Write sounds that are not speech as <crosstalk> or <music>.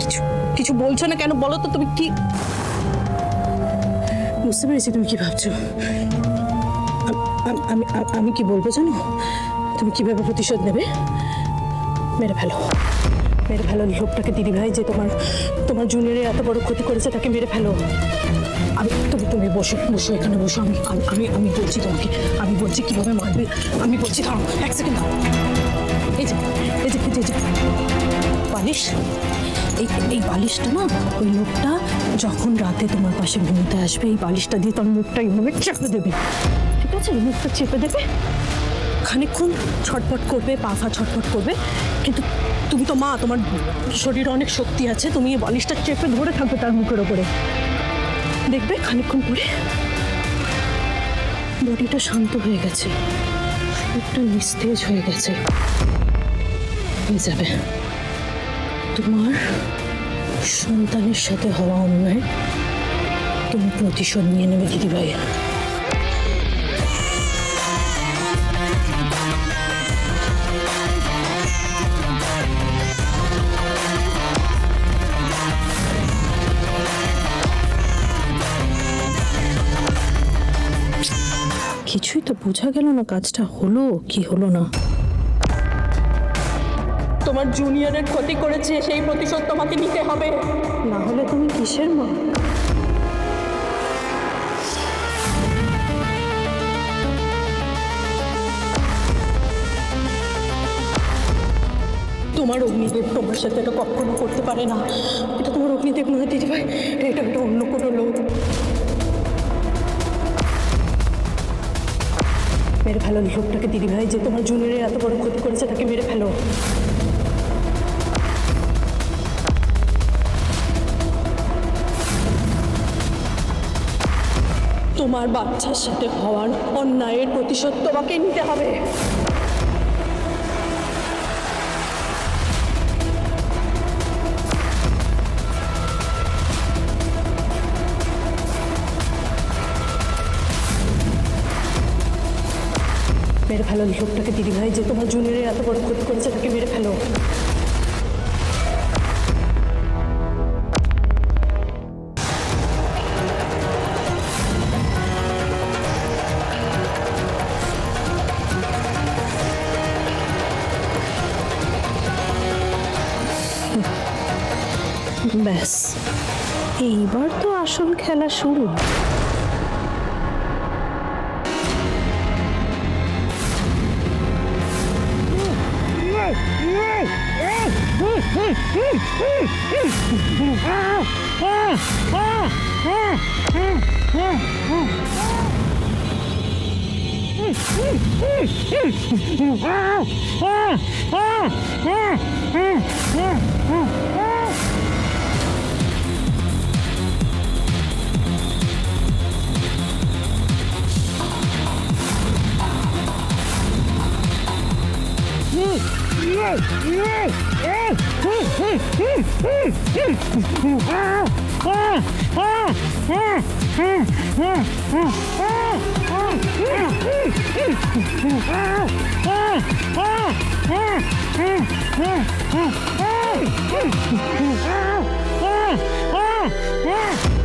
কিছু কিছু বলছো না কেন? বলো তো তুমি কি? বুঝতে পেরেছি তুমি কি ভাবছ। আম- আম- কি বলব জানো? তুমি কীভাবে প্রতিশোধ নেবে? মেরে ফেলো। মেরে ফেলো লোকটাকে দিদি ভাই যে তোমার তোমার জুনিয়রে এত বড় ক্ষতি করেছে তাকে মেরে ফেলো। আমি তুমি তুমি বসো বসো এখানে বসো। আমি আমি- আমি বলছি তোমাকে। আমি বলছি কীভাবে মারবে। আমি বলছি দাঁড়াও এক সেকেন্ড যে এই যে এই যে, এই যে। বালিশ এই এই বালিশটা না, ওই লোকটা যখন রাতে তোমার পাশে ঘুমোতে আসবে, এই বালিশটা দিয়ে তোর মুখটা এইভাবে চেপে দেবে। ঠিক আছে? মুখটা চেপে দেবে। খানিকক্ষণ ছটফট করবে, পা ফা ছটফট করবে। কিন্তু তুমি তো মা, তোমার শরীরে অনেক শক্তি আছে, তুমি এই বালিশটা চেপে ধরে থাকবে তার মুখের ওপরে। দেখবে খানিকক্ষণ পরে বডিটা শান্ত হয়ে গেছে। একটু নিস্তেজ হয়ে গেছে। হয়ে যাবে। তোমার সন্তানের সাথে হওয়া অন্যায় তুমি প্রতিশোধ নিয়ে নেবে, দিদিভাই। কিছুই তো বোঝা গেল না কাজটা হলো কি হলো না। তোমার জুনিয়রের ক্ষতি করেছে সেই প্রতিশোধ তোমাকে নিতে হবে। না হলে তুমি কিসের মা? তোমার অগ্নিদেব তোমার সাথে এটা কখনো করতে পারে না। এটা তোমার অগ্নিদেব নয় দিদি ভাই এটা এটা অন্য কোনো লোক। মেরে ফেলো লোকটাকে দিদি ভাই যে তোমার জুনিয়রের এত বড় ক্ষতি করেছে তাকে মেরে ফেলো। তোমার বাচ্চার সাথে হওয়ার অন্যায়ের প্রতিশোধ তোমাকে নিতে হবে। মেরে ফেলো লোকটাকে দিদি ভাই যে তোমার জুনিয়রের এত বড় ক্ষতি করেছে তাকে মেরে ফেলো। ব্যাস এইবার তো আসল খেলা শুরু Ah! <laughs> Ah!